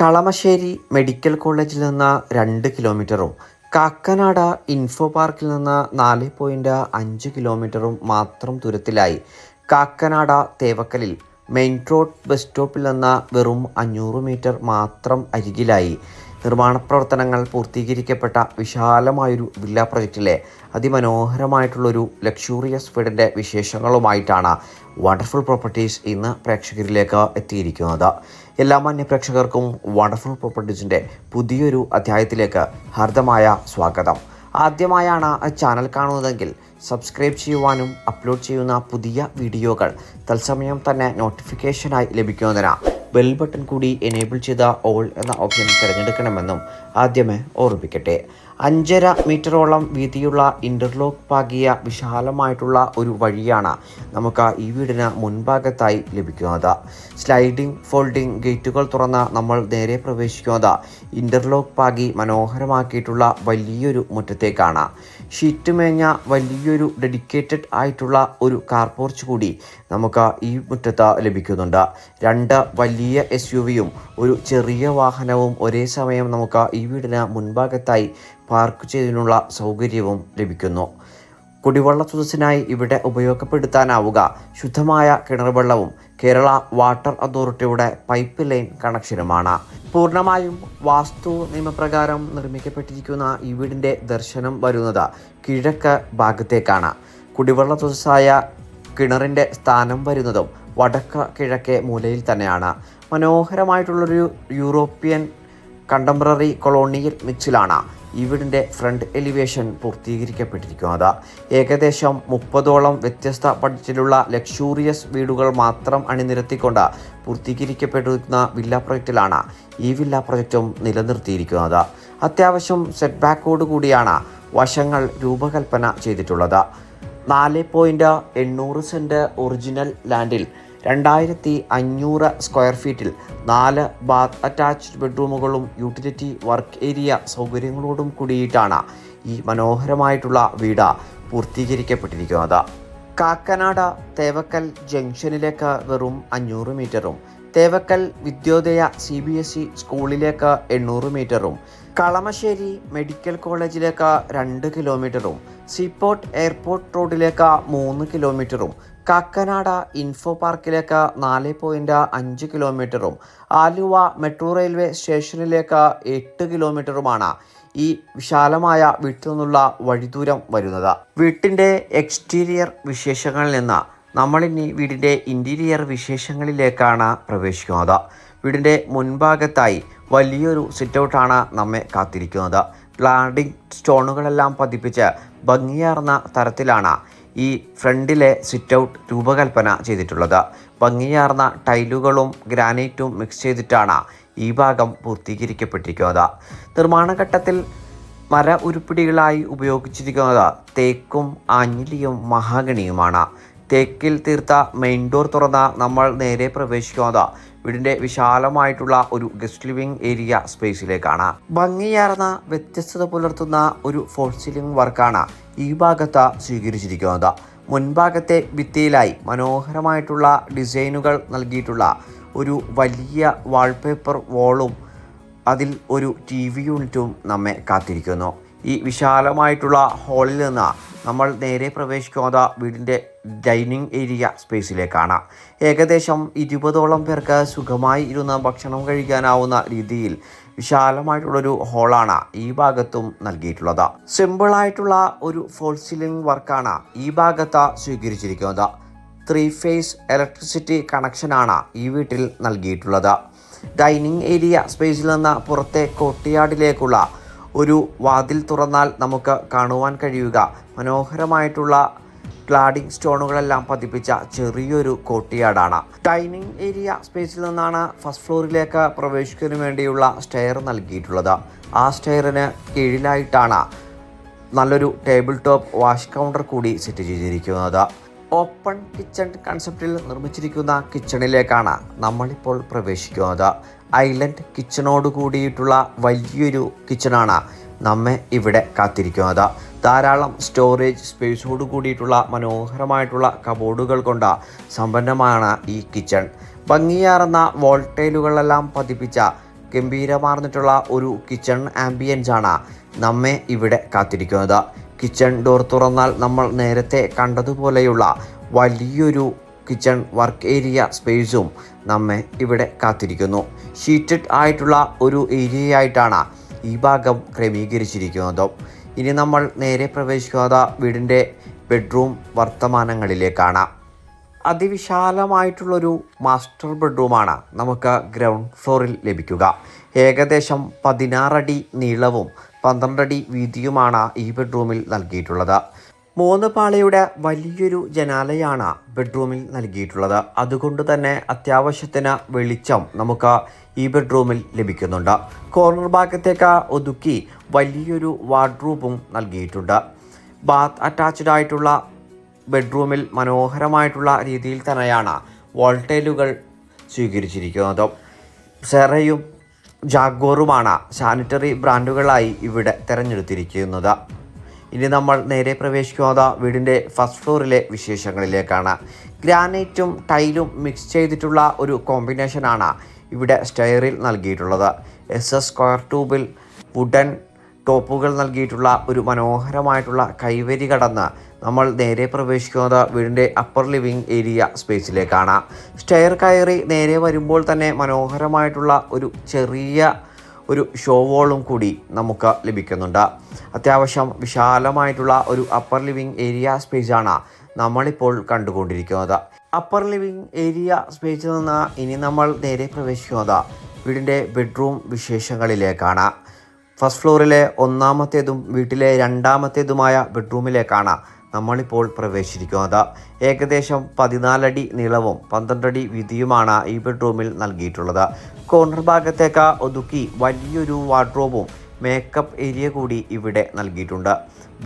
Kalamassery medical കോളേജിൽ നിന്ന് രണ്ട് കിലോമീറ്ററും കാക്കനാട് ഇൻഫോ പാർക്കിൽ നിന്ന് നാല് പോയിന്റ് അഞ്ച് കിലോമീറ്ററും മാത്രം ദൂരത്തിലായി. കാക്കനാട തേവക്കലിൽ മെയിൻ റോഡ് ബസ് സ്റ്റോപ്പിൽ നിന്ന് വെറും അഞ്ഞൂറ് മീറ്റർ മാത്രം അരികിലായി. നിർമ്മാണ പ്രവർത്തനങ്ങൾ പൂർത്തീകരിക്കപ്പെട്ട വിശാലമായൊരു വില്ല പ്രൊജക്റ്റിലെ അതിമനോഹരമായിട്ടുള്ളൊരു ലക്ഷൂറിയസ് വീടിന്റെ വിശേഷങ്ങളുമായിട്ടാണ് വണ്ടർഫുൾ പ്രോപ്പർട്ടീസ് ഇന്ന് പ്രേക്ഷകരിലേക്ക് എത്തിയിരിക്കുന്നത്. എല്ലാ മാന്യ പ്രേക്ഷകർക്കും വണ്ടർഫുൾ പ്രോപ്പർട്ടീസിന്റെ പുതിയൊരു അധ്യായത്തിലേക്ക് ഹാർദമായ സ്വാഗതം. ആദ്യമായാണ് ചാനൽ കാണുന്നതെങ്കിൽ സബ്സ്ക്രൈബ് ചെയ്യുവാനും അപ്ലോഡ് ചെയ്യുന്ന പുതിയ വീഡിയോകൾ തത്സമയം തന്നെ നോട്ടിഫിക്കേഷനായി ലഭിക്കുന്നതിന് ബെൽ ബട്ടൺ കൂടി എനേബിൾ ചെയ്ത ഓൾ എന്ന ഓപ്ഷൻ തിരഞ്ഞെടുക്കണമെന്നും ആദ്യമേ ഓർമ്മിപ്പിക്കട്ടെ. അഞ്ചര മീറ്ററോളം വീതിയുള്ള ഇന്റർലോക്ക് പാകിയ വിശാലമായിട്ടുള്ള ഒരു വഴിയാണ് നമുക്ക് ഈ വീടിന് മുൻഭാഗത്തായി ലഭിക്കുന്നത്. സ്ലൈഡിംഗ് ഫോൾഡിംഗ് ഗേറ്റുകൾ തുറന്ന് നമ്മൾ നേരെ പ്രവേശിക്കുന്നത് ഇന്റർലോക്ക് പാകി മനോഹരമാക്കിയിട്ടുള്ള വലിയൊരു മുറ്റത്തേക്കാണ്. ഷീറ്റ് മേഞ്ഞ വലിയൊരു ഡെഡിക്കേറ്റഡ് ആയിട്ടുള്ള ഒരു കാർ പോർച്ച് കൂടി നമുക്ക് ഈ മുറ്റത്ത് ലഭിക്കുന്നുണ്ട്. രണ്ട് വലിയ എസ് യു ഒരു ചെറിയ വാഹനവും ഒരേ സമയം നമുക്ക് ഈ വീടിന് മുൻഭാഗത്തായി പാർക്ക് ചെയ്തതിനുള്ള സൗകര്യവും ലഭിക്കുന്നു. കുടിവെള്ള സ്രോതസ്സിനായി ഇവിടെ ഉപയോഗപ്പെടുത്താനാവുക. ശുദ്ധമായ കിണർ വെള്ളവും കേരള വാട്ടർ അതോറിറ്റിയുടെ പൈപ്പ് ലൈൻ കണക്ഷനുമാണ്. പൂർണമായും വാസ്തു നിയമപ്രകാരം നിർമ്മിക്കപ്പെട്ടിരിക്കുന്ന ഈ വീടിന്റെ ദർശനം വരുന്നത് കിഴക്ക് ഭാഗത്തേക്കാണ്. കുടിവെള്ള സ്രോതസ്സായ കിണറിന്റെ സ്ഥാനം വരുന്നതും വടക്ക് കിഴക്കേ മൂലയിൽ തന്നെയാണ്. മനോഹരമായിട്ടുള്ളൊരു യൂറോപ്യൻ കണ്ടംപററി കൊളോണിയൽ മിക്സിലാണ് ഈ വീടിന്റെ ഫ്രണ്ട് എലിവേഷൻ പൂർത്തീകരിക്കപ്പെട്ടിരിക്കുന്നത് ഏകദേശം മുപ്പതോളം വ്യത്യസ്ത ബഡ്ജറ്റിലുള്ള ലക്ഷൂറിയസ് വീടുകൾ മാത്രം അണിനിരത്തിക്കൊണ്ട് പൂർത്തീകരിക്കപ്പെട്ടിരിക്കുന്ന വില്ല പ്രൊജക്റ്റിലാണ് ഈ വില്ല പ്രൊജക്റ്റും നിലനിർത്തിയിരിക്കുന്നത്. അത്യാവശ്യം സെറ്റ് ബാക്കോട് കൂടിയാണ് വശങ്ങൾ രൂപകൽപ്പന ചെയ്തിട്ടുള്ളത്. നാല് പോയിന്റ് എണ്ണൂറ് സെന്റ് ഒറിജിനൽ ലാൻഡിൽ രണ്ടായിരത്തി അഞ്ഞൂറ് സ്ക്വയർ ഫീറ്റിൽ നാല് ബാത്ത് അറ്റാച്ച്ഡ് ബെഡ്റൂമുകളും യൂട്ടിലിറ്റി വർക്ക് ഏരിയ സൗകര്യങ്ങളോടും കൂടിയിട്ടാണ് ഈ മനോഹരമായിട്ടുള്ള വീട് പൂർത്തീകരിക്കപ്പെട്ടിരിക്കുന്നത്. കാക്കനാട് തേവക്കൽ ജംഗ്ഷനിലേക്ക് വെറും അഞ്ഞൂറ് മീറ്ററും Thevakkal Vidyodaya C B S E സ്കൂളിലേക്ക് എണ്ണൂറ് മീറ്ററും കളമശ്ശേരി മെഡിക്കൽ കോളേജിലേക്ക് രണ്ട് കിലോമീറ്ററും സീപോർട്ട് എയർപോർട്ട് റോഡിലേക്ക് മൂന്ന് കിലോമീറ്ററും കാക്കനാട് ഇൻഫോ പാർക്കിലേക്ക് നാല് പോയിന്റ് അഞ്ച് കിലോമീറ്ററും ആലുവ മെട്രോ റെയിൽവേ സ്റ്റേഷനിലേക്ക് എട്ട് കിലോമീറ്ററുമാണ് ഈ വിശാലമായ വീട്ടിൽ നിന്നുള്ള വഴിദൂരം വരുന്നത്. വീട്ടിന്റെ എക്സ്റ്റീരിയർ വിശേഷങ്ങളിൽ നിന്ന് നമ്മളിനി വീടിന്റെ ഇന്റീരിയർ വിശേഷങ്ങളിലേക്കാണ് പ്രവേശിക്കുന്നത്. വീടിന്റെ മുൻഭാഗത്തായി വലിയൊരു സിറ്റൗട്ടാണ് നമ്മെ കാത്തിരിക്കുന്നത്. ഗ്ലാഡിംഗ് സ്റ്റോണുകളെല്ലാം പതിപ്പിച്ച് ഭംഗിയാർന്ന തരത്തിലാണ് ഈ ഫ്രണ്ടിലെ സിറ്റ് ഔട്ട് രൂപകൽപ്പന ചെയ്തിട്ടുള്ളത്. ഭംഗിയാർന്ന ടൈലുകളും ഗ്രാനൈറ്റും മിക്സ് ചെയ്തിട്ടാണ് ഈ ഭാഗം പൂർത്തീകരിക്കപ്പെട്ടിരിക്കുന്നത്. നിർമ്മാണഘട്ടത്തിൽ മര ഉരുപ്പിടികളായി ഉപയോഗിച്ചിരിക്കുന്നത് തേക്കും ആഞ്ഞിലിയും മഹാഗണിയുമാണ്. തേക്കിൽ തീർത്ത മെയിൻ ഡോർ തുറന്ന നമ്മൾ നേരെ പ്രവേശിക്കുന്നത് വീടിന്റെ വിശാലമായിട്ടുള്ള ഒരു ഗസ്റ്റ് ലിവിംഗ് ഏരിയ സ്പേസിലേക്കാണ്. ഭംഗിയാർന്ന വ്യത്യസ്തത പുലർത്തുന്ന ഒരു ഫോൾ സീലിംഗ് വർക്കാണ് ഈ ഭാഗത്ത് സ്വീകരിച്ചിരിക്കുന്നത്. മുൻഭാഗത്തെ ഭിത്തിയിലായി മനോഹരമായിട്ടുള്ള ഡിസൈനുകൾ നൽകിയിട്ടുള്ള ഒരു വലിയ വാൾപേപ്പർ വാളും അതിൽ ഒരു ടി വി യൂണിറ്റും നമ്മെ കാത്തിരിക്കുന്നു. ഈ വിശാലമായിട്ടുള്ള ഹാളിൽ നിന്ന് നമ്മൾ നേരെ പ്രവേശിക്കുന്നത് വീടിന്റെ ഡൈനിങ് ഏരിയ സ്പേസിലേക്കാണ് ഏകദേശം ഇരുപതോളം പേർക്ക് സുഖമായി ഇരുന്ന് ഭക്ഷണം കഴിക്കാനാവുന്ന രീതിയിൽ വിശാലമായിട്ടുള്ളൊരു ഹോളാണ് ഈ ഭാഗത്തും നൽകിയിട്ടുള്ളത്. സിമ്പിളായിട്ടുള്ള ഒരു ഫോൾ സീലിംഗ് വർക്കാണ് ഈ ഭാഗത്ത് സ്വീകരിച്ചിരിക്കുന്നത്. ത്രീ ഫേസ് ഇലക്ട്രിസിറ്റി കണക്ഷനാണ് ഈ വീട്ടിൽ നൽകിയിട്ടുള്ളത്. ഡൈനിങ് ഏരിയ സ്പേസിൽ നിന്ന് പുറത്തെ കോട്ടിയാടിലേക്കുള്ള ഒരു വാതിൽ തുറന്നാൽ നമുക്ക് കാണുവാൻ കഴിയുക. മനോഹരമായിട്ടുള്ള ക്ലാഡിംഗ് സ്റ്റോണുകളെല്ലാം പതിപ്പിച്ച ചെറിയൊരു കോട്ടിയാടാണ്. ഡൈനിങ് ഏരിയ സ്പേസിൽ നിന്നാണ് ഫസ്റ്റ് ഫ്ലോറിലേക്ക് പ്രവേശിക്കുന്നതിന് വേണ്ടിയുള്ള സ്റ്റെയർ നൽകിയിട്ടുള്ളത്. ആ സ്റ്റെയറിന് കീഴിലായിട്ടാണ് നല്ലൊരു ടേബിൾ ടോപ്പ് വാഷ് കൗണ്ടർ കൂടി സെറ്റ് ചെയ്തിരിക്കുന്നത്. ഓപ്പൺ കിച്ചൺ കൺസെപ്റ്റിൽ നിർമ്മിച്ചിരിക്കുന്ന കിച്ചണിലേക്കാണ് നമ്മളിപ്പോൾ പ്രവേശിക്കുന്നത്. ഐലൻഡ് കിച്ചണോട് കൂടിയിട്ടുള്ള വലിയൊരു കിച്ചണാണ് നമ്മെ ഇവിടെ കാത്തിരിക്കുന്നത്. ധാരാളം സ്റ്റോറേജ് സ്പേസോട് കൂടിയിട്ടുള്ള മനോഹരമായിട്ടുള്ള കബോർഡുകൾ കൊണ്ട് സമ്പന്നമാണ് ഈ കിച്ചൺ. ഭംഗിയാർന്ന വോൾട്ടൈലുകളെല്ലാം പതിപ്പിച്ച ഗംഭീരമാർന്നിട്ടുള്ള ഒരു കിച്ചൺ ആംബിയൻസാണ് നമ്മെ ഇവിടെ കാത്തിരിക്കുന്നത്. കിച്ചൺ ഡോർ തുറന്നാൽ നമ്മൾ നേരത്തെ കണ്ടതുപോലെയുള്ള വലിയൊരു കിച്ചൺ വർക്ക് ഏരിയ സ്പേസും നമ്മെ ഇവിടെ കാത്തിരിക്കുന്നു. ഷീറ്റഡ് ആയിട്ടുള്ള ഒരു ഏരിയയായിട്ടാണ് ഈ ഭാഗം ക്രമീകരിച്ചിരിക്കുന്നത്. ഇനി നമ്മൾ നേരെ പ്രവേശിക്കാതെ വീടിന്റെ ബെഡ്റൂം വർത്തമാനങ്ങളിലേക്കാണ്. അതിവിശാലമായിട്ടുള്ളൊരു മാസ്റ്റർ ബെഡ്റൂമാണ് നമുക്ക് ഗ്രൗണ്ട് ഫ്ലോറിൽ ലഭിക്കുക. ഏകദേശം പതിനാറടി നീളവും പന്ത്രണ്ടടി വീതിയുമാണ് ഈ ബെഡ്റൂമിൽ നൽകിയിട്ടുള്ളത്. മൂന്ന് പാളിയുടെ വലിയൊരു ജനാലയാണ് ബെഡ്റൂമിൽ നൽകിയിട്ടുള്ളത്. അതുകൊണ്ട് തന്നെ അത്യാവശ്യത്തിന് വെളിച്ചം നമുക്ക് ഈ ബെഡ്റൂമിൽ ലഭിക്കുന്നുണ്ട്. കോർണർ ഭാഗത്തേക്ക് ഒതുക്കി വലിയൊരു വാർഡ്രൂബും നൽകിയിട്ടുണ്ട്. ബാത്ത് അറ്റാച്ച്ഡ് ആയിട്ടുള്ള ബെഡ്റൂമിൽ മനോഹരമായിട്ടുള്ള രീതിയിൽ തന്നെയാണ് വോൾട്ടേലുകൾ സ്വീകരിച്ചിരിക്കുന്നത്. സെറയും ജാഗോറുമാണ് സാനിറ്ററി ബ്രാൻഡുകളായി ഇവിടെ തിരഞ്ഞെടുത്തിരിക്കുന്നത്. ഇനി നമ്മൾ നേരെ പ്രവേശിക്കുന്നത് വീടിന്റെ ഫസ്റ്റ് ഫ്ലോറിലെ വിശേഷങ്ങളിലേക്കാണ്. ഗ്രാനൈറ്റും ടൈലും മിക്സ് ചെയ്തിട്ടുള്ള ഒരു കോമ്പിനേഷനാണ് ഇവിടെ സ്റ്റെയറിൽ നൽകിയിട്ടുള്ളത്. എസ് എസ് സ്ക്വയർ ട്യൂബിൽ വുഡൻ ടോപ്പുകൾ നൽകിയിട്ടുള്ള ഒരു മനോഹരമായിട്ടുള്ള കൈവരി കടന്ന് നമ്മൾ നേരെ പ്രവേശിക്കുന്നത് വീടിന്റെ അപ്പർ ലിവിങ് ഏരിയ സ്പേസിലേക്കാണ് സ്റ്റെയർ കയറി നേരെ വരുമ്പോൾ തന്നെ മനോഹരമായിട്ടുള്ള ഒരു ചെറിയ ഒരു ഷോ വോളും കൂടി നമുക്ക് ലഭിക്കുന്നുണ്ട്. അത്യാവശ്യം വിശാലമായിട്ടുള്ള ഒരു അപ്പർ ലിവിങ് ഏരിയ സ്പേസാണ് നമ്മളിപ്പോൾ കണ്ടുകൊണ്ടിരിക്കുന്നത്. അപ്പർ ലിവിങ് ഏരിയ സ്പേസിൽ നിന്ന് ഇനി നമ്മൾ നേരെ പ്രവേശിക്കുന്നത് വീടിന്റെ ബെഡ്റൂം വിശേഷങ്ങളിലേക്കാണ്. ഫസ്റ്റ് ഫ്ലോറിലെ ഒന്നാമത്തേതും വീട്ടിലെ രണ്ടാമത്തേതുമായ ബെഡ്റൂമിലേക്കാണ് നമ്മളിപ്പോൾ പ്രവേശിച്ചിരിക്കുന്നത്. ഏകദേശം പതിനാലടി നീളവും പന്ത്രണ്ടടി വീതിയുമാണ് ഈ ബെഡ്റൂമിൽ നൽകിയിട്ടുള്ളത്. കോർണർ ഭാഗത്തേക്ക് ഒതുക്കി വലിയൊരു വാർഡ്രോബും മേക്കപ്പ് ഏരിയ കൂടി ഇവിടെ നൽകിയിട്ടുണ്ട്.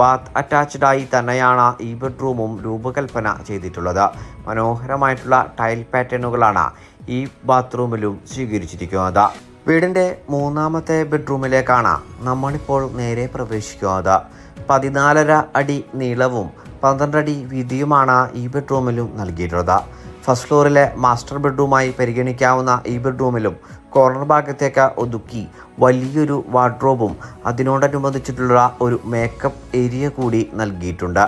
ബാത്ത് അറ്റാച്ച്ഡായി തന്നെയാണ് ഈ ബെഡ്റൂമും രൂപകൽപ്പന ചെയ്തിട്ടുള്ളത്. മനോഹരമായിട്ടുള്ള ടൈൽ പാറ്റേണുകളാണ് ഈ ബാത്റൂമിലും സ്വീകരിച്ചിരിക്കുന്നത്. വീടിന്റെ മൂന്നാമത്തെ ബെഡ്റൂമിലേക്കാണ് നമ്മളിപ്പോൾ നേരെ പ്രവേശിക്കുന്നത്. പതിനാലര അടി നീളവും പന്ത്രണ്ടടി വീതിയുമാണ് ഈ ബെഡ്റൂമിലും നൽകിയിട്ടുള്ളത്. ഫസ്റ്റ് ഫ്ലോറിലെ മാസ്റ്റർ ബെഡ്റൂമായി പരിഗണിക്കാവുന്ന ഈ ബെഡ്റൂമിലും കോർണർ ഭാഗത്തേക്ക് ഒതുക്കി വലിയൊരു വാർഡ്രോബും അതിനോടനുബന്ധിച്ചിട്ടുള്ള ഒരു മേക്കപ്പ് ഏരിയ കൂടി നൽകിയിട്ടുണ്ട്.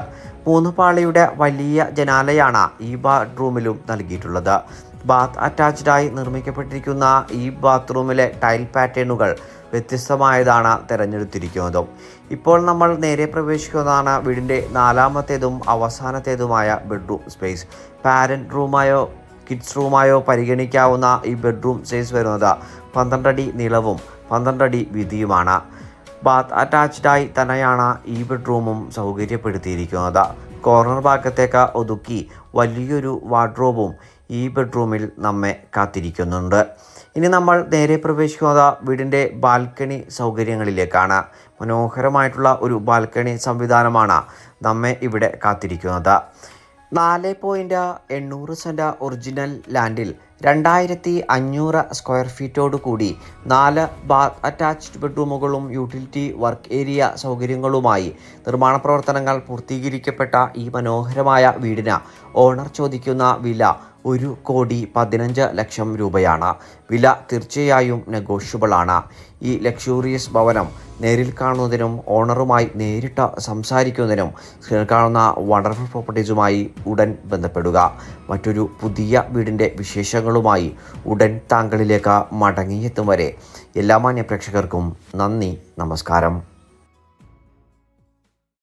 മൂന്ന് പാളിയുടെ വലിയ ജനാലയാണ് ഈ ബാത്റൂമിലും നൽകിയിട്ടുള്ളത്. ബാത്ത് അറ്റാച്ച്ഡായി നിർമ്മിക്കപ്പെട്ടിരിക്കുന്ന ഈ ബാത്റൂമിലെ ടൈൽ പാറ്റേണുകൾ വ്യത്യസ്തമായതാണ് തിരഞ്ഞെടുത്തിരിക്കുന്നതും. ഇപ്പോൾ നമ്മൾ നേരെ പ്രവേശിക്കുന്നതാണ് വീടിന്റെ നാലാമത്തേതും അവസാനത്തേതുമായ ബെഡ്റൂം സ്പേസ്. പാരന്റ് റൂമായോ കിഡ്സ് റൂമായോ പരിഗണിക്കാവുന്ന ഈ ബെഡ്റൂം സൈസ് വരുന്നത് പന്ത്രണ്ടടി നീളവും പന്ത്രണ്ടടി വീതിയുമാണ്. ബാത്ത് അറ്റാച്ച്ഡായി തന്നെയാണ് ഈ ബെഡ്റൂമും സൗകര്യപ്പെടുത്തിയിരിക്കുന്നത്. കോർണർ ഭാഗത്തേക്ക് ഒതുക്കി വലിയൊരു വാർഡ്രോബും ഈ ബെഡ്റൂമിൽ നമ്മെ കാത്തിരിക്കുന്നുണ്ട്. ഇനി നമ്മൾ നേരെ പ്രവേശിക്കുന്നത് വീടിന്റെ ബാൽക്കണി സൗകര്യങ്ങളിലേക്കാണ്. മനോഹരമായിട്ടുള്ള ഒരു ബാൽക്കണി സംവിധാനമാണ് നമ്മെ ഇവിടെ കാത്തിരിക്കുന്നത്. നാല് പോയിന്റ് എണ്ണൂറ് സെന്റ് ഒറിജിനൽ ലാൻഡിൽ രണ്ടായിരത്തി അഞ്ഞൂറ് സ്ക്വയർ ഫീറ്റോട് കൂടി നാല് ബാത്ത് അറ്റാച്ച്ഡ് ബെഡ്റൂമുകളും യൂട്ടിലിറ്റി വർക്ക് ഏരിയ സൗകര്യങ്ങളുമായി നിർമ്മാണ പ്രവർത്തനങ്ങൾ പൂർത്തീകരിക്കപ്പെട്ട ഈ മനോഹരമായ വീടിന് ഓണർ ചോദിക്കുന്ന വില ഒരു കോടി പതിനഞ്ച് ലക്ഷം രൂപയാണ്. വില തീർച്ചയായും നെഗോഷ്യബിളാണ്. ഈ ലക്ഷൂറിയസ് ഭവനം നേരിൽ കാണുന്നതിനും ഓണറുമായി നേരിട്ട് സംസാരിക്കുന്നതിനും കാണുന്ന വണ്ടർഫുൾ പ്രോപ്പർട്ടീസുമായി ഉടൻ ബന്ധപ്പെടുക. മറ്റൊരു പുതിയ വീടിന്റെ വിശേഷങ്ങളുമായി ഉടൻ താങ്കളിലേക്ക് മടങ്ങിയെത്തും വരെ എല്ലാ മാന്യ പ്രേക്ഷകർക്കും നന്ദി നമസ്കാരം.